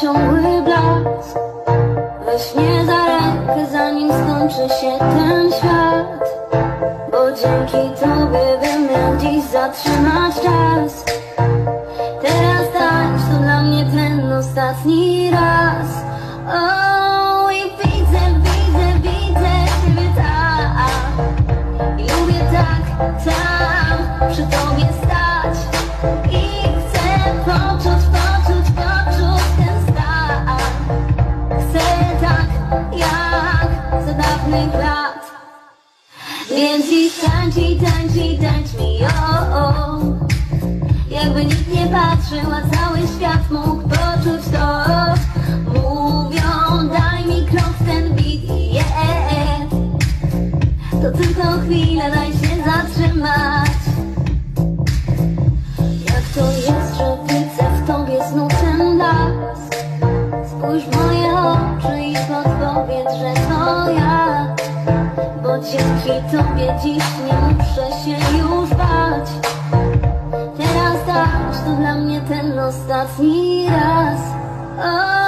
ciągły blask Weź mnie za rękę, zanim skończy się ten świat Bo dzięki tobie bym miał dziś zatrzymać czas Teraz tańcz, to dla mnie ten ostatni raz I widzę, widzę, widzę ciebie tak. I lubię tak, tam, przy tobie stać. I chcę poczuć, poczuć, poczuć ten stan. Chcę tak, jak za dawnych lat. Więc i tańcz, tańcz, tańcz mi, o, Jakby nikt nie patrzył, a To tylko chwilę, daj się zatrzymać. Jak to jest, że widzę w tobie znów ten las Spójrz w moje oczy i podpowiedz, że to ja. Bo dzięki tobie dziś nie muszę się już bać. Teraz dasz to dla mnie ten ostatni raz. Oh.